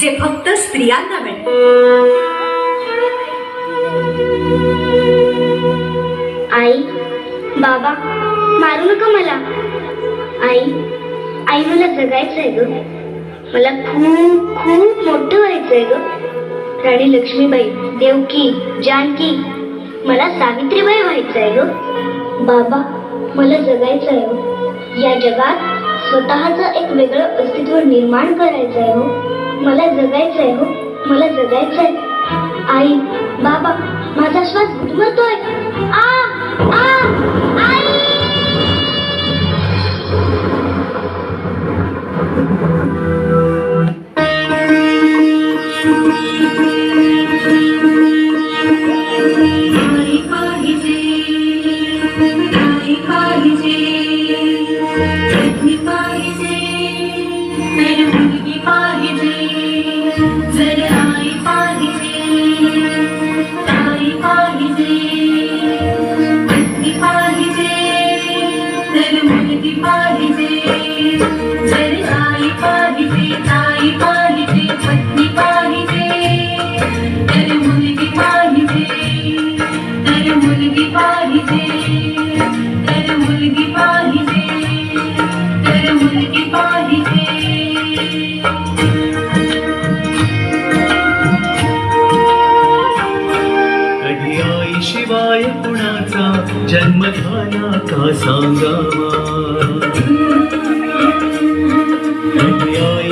जे फक्त स्त्रियांना मिळते. आई बाबा मारू नका मला. आई आई मला जगायचंय ग. मला खूप खूप मोठं व्हायचंय ग. राणी लक्ष्मीबाई देवकी जानकी मला सावित्रीबाई व्हायचंय ग. बाबा मला जगायचंय हो या जगात स्वतःचं एक वेगळं अस्तित्व निर्माण करायचंय हो मला जगायचंय हो. मला जगायचंय. आई बाबा माझा श्वास गुदमरतोय आ आ आई आई! जन्मधाना का सांगावा?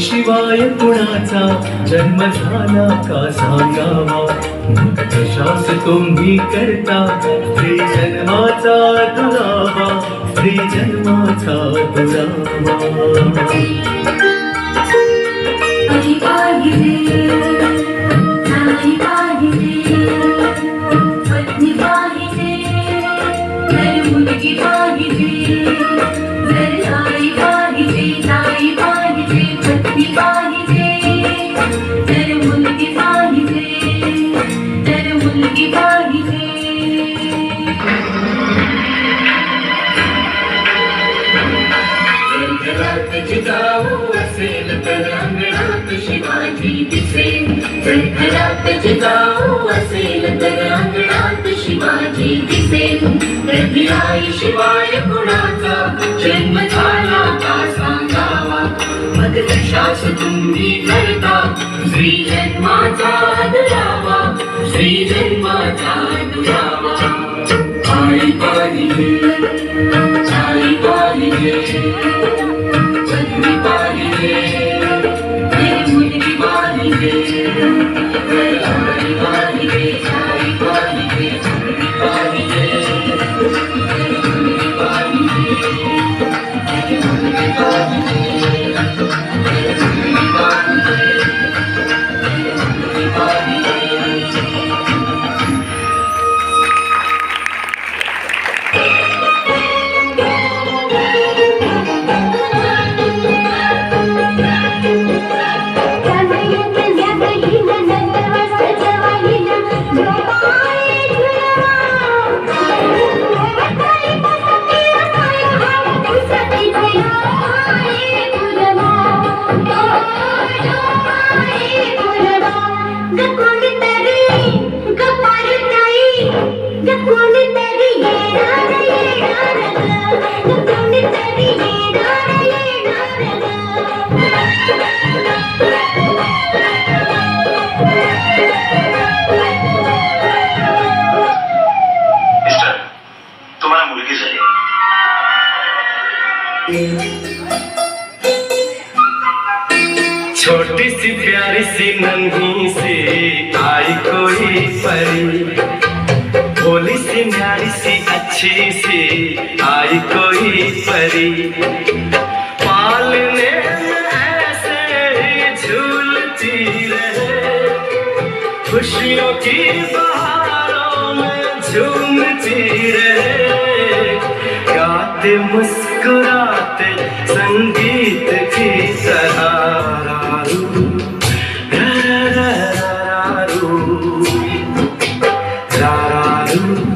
शिवाय कुणाचा जन्म झाला का सांगावा? मग कशास तुम्ही करता श्री जन्माचा दुरावा श्री जन्माचा दुरावा. शिवाजी दिसेल जर जिजाऊ असेल तर अंगणात शिवाजी दिसेल कधी आई शिवाय कुणाचा जन्म झाला का सांगावा मग कशास तुम्ही करता श्री जन्माचा दुरावा श्री जन्माचा दुरावा आई पाहिजे छोटी सी प्यारी सी नन्ही सी आई कोई परी। भोली सी, न्यारी सी, अच्छी सी आई कोई परी। पालने ऐसे ही झूलती रहे। खुशियों की बहारों में झूमती रहे। गाते मुस्कुराते Thank you.